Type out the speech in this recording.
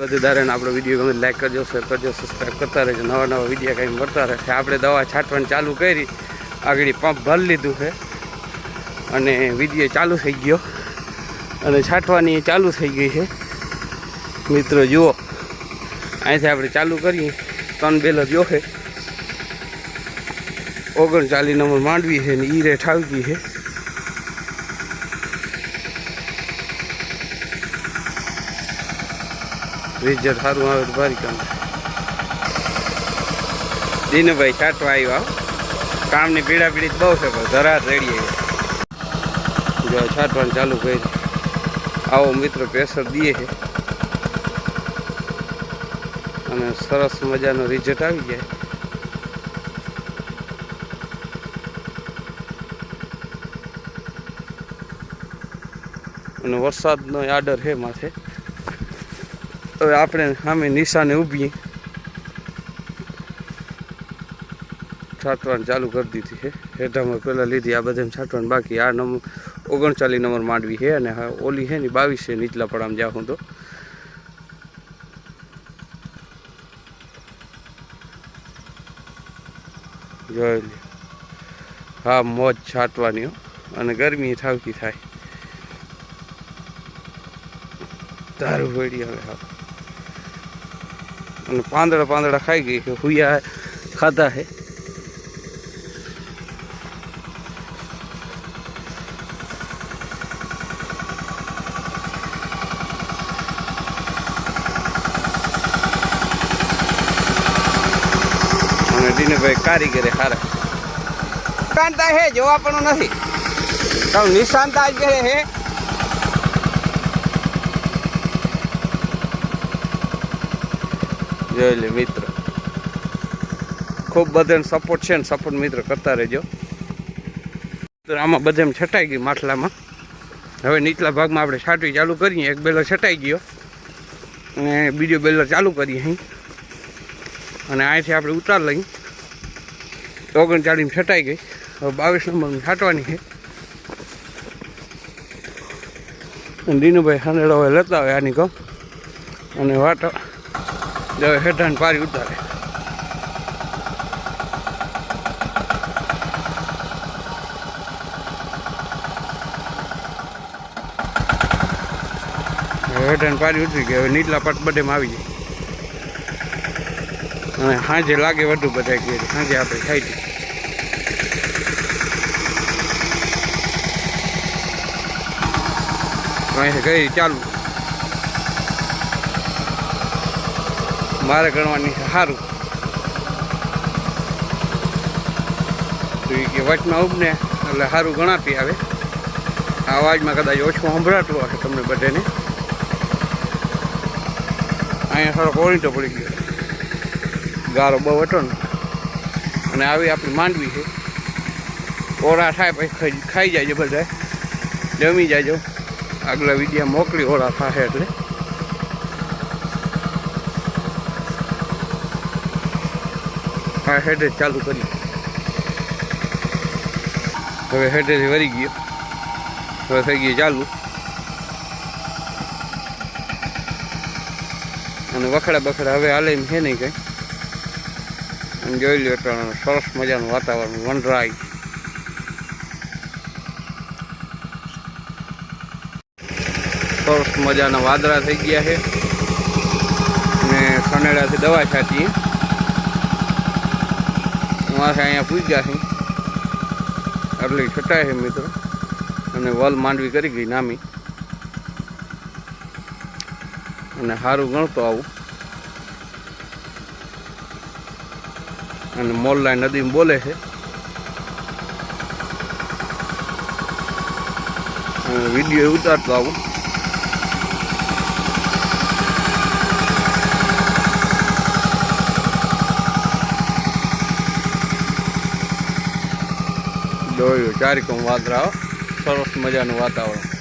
બધું ધારે આપણો વીડિયો ગમે લાઈક કરજો શેર કરજો સબસ્ક્રાઈબ કરતા રહેજો. નવા નવા વીડિયો કંઈ મળતા રહેશે આપણે દવા છાંટવાનું ચાલુ કરી, આગળ પંપ ભરી લીધું છે. અને વીડિયો ચાલુ થઈ ગયો. અને છાંટવાની ચાલુ થઈ ગઈ છે. મિત્રો, જુઓ. અહીંથી આપણે ચાલુ કરીએ. ત્રણ બેલો જો છે. ઓગણચાલીસ નંબર માંડવી છે ને ઈ રેઠ આવી ગઈ છે. રિઝલ્ટ સારું આવે તો ભારી કામ. દિનુભાઈ છાંટવા આવ્યો. કામની પીડા પીડી બહુ છે, પણ ધરા રેડીએ જો છાંટવાનું ચાલુ કરી આવો મિત્રો પ્રેશર દે છે. અને સરસ મજાનો રિઝલ્ટ આવી જાય. અને વરસાદનો આડર છે માથે. હવે આપણે સામે નિશાને ઊભી. છાંટવાનું ચાલુ કરી દીધી છે. હેઠામાં પહેલાં લીધી, આ બધાને છાંટવાનું બાકી. આ નંબર ઓગણચાલીસ નંબર માંડવી છે અને ઓલી છે ને, બાવીસ છે નીચલા પડામાં જાઉં તો. જોઈ હા, મોજ છાંટવાની. અને ગરમી થાવતી થાય. તારું પડી હવે હા. અને પાંદડા પાંદડા ખાઈ ગઈ કે હુયા ખાધા છે અને દિનેભાઈ કારીગરે હારા. નિશાનતા હે જોવા પણ નથી નિશાનતા જ કરે હે. જોઈ મિત્ર. ખૂબ બધાને સપોર્ટ છે ને સપોર્ટ મિત્ર કરતા રહેજો. મિત્ર, આમાં બધે છટાઈ ગઈ માટલામાં. હવે નીચલા ભાગમાં આપણે છાંટવી ચાલુ કરીએ. એક બેલર છટાઈ ગયો. અને બીજો બેલર ચાલુ કરીએ અહીં. અને અહીંથી આપણે ઉતાર લઈ ઓગણચાળીસ છટાઈ ગઈ. હવે બાવીસ નંબરની છાંટવાની છે. દીનુભાઈ હાંડેડો હવે લેતા હોય આની કહો અને વાટો હવે હેઠાને પારી ઉતારે. હેઠાને પારી ઉતરી ગઈ. હવે નીચલા પટ બધેમાં આવી જાય. અને સાંજે લાગે વધુ બધા કે સાંજે આપણે ખાઈ દઈએ અહીંથી ચાલુ. મારે ગણવાની છે સારું તો કે વચમાં ઉભને એટલે સારું ગણાતી આવે. આ અવાજમાં કદાચ ઓછું સંભળાતું હશે તમને બધાને. અહીંયા થોડોક ઓળીટો પડી ગયો. ગારો બહુ હતો ને. અને આવી આપણી માંડવી છે. ઓરા થાય પછી ખાઈ- ખાઈ જાય બધા જમી જાયજો આગલા વિડીયા મોકલી ઓરા થશે એટલે. હા હેડે ચાલુ કરી. હવે હેડેથી વરી ગયો. હવે થઈ ગયું ચાલુ. અને વખડા બખડા હવે હાલે છે નહીં કંઈ. અને જોઈ લ્યો એટલે સરસ મજાનું વાતાવરણ વનરાય. સરસ મજાના વાદળા થઈ ગયા છે. અને સનેડાથી દવા છાંટીએ. માથે અહીંયા પૂજ્યા છે. એટલે છટાય છે મિત્રો. અને વલ માંડવી કરી ગઈ નામી. અને સારું ગણતો આવું. અને મોરલા નદીમાં બોલે છે. વીડિયો ઉતારતો આવું. દોડ્યું ચારિકોમ વાદરા સરસ મજાનું વાતાવરણ.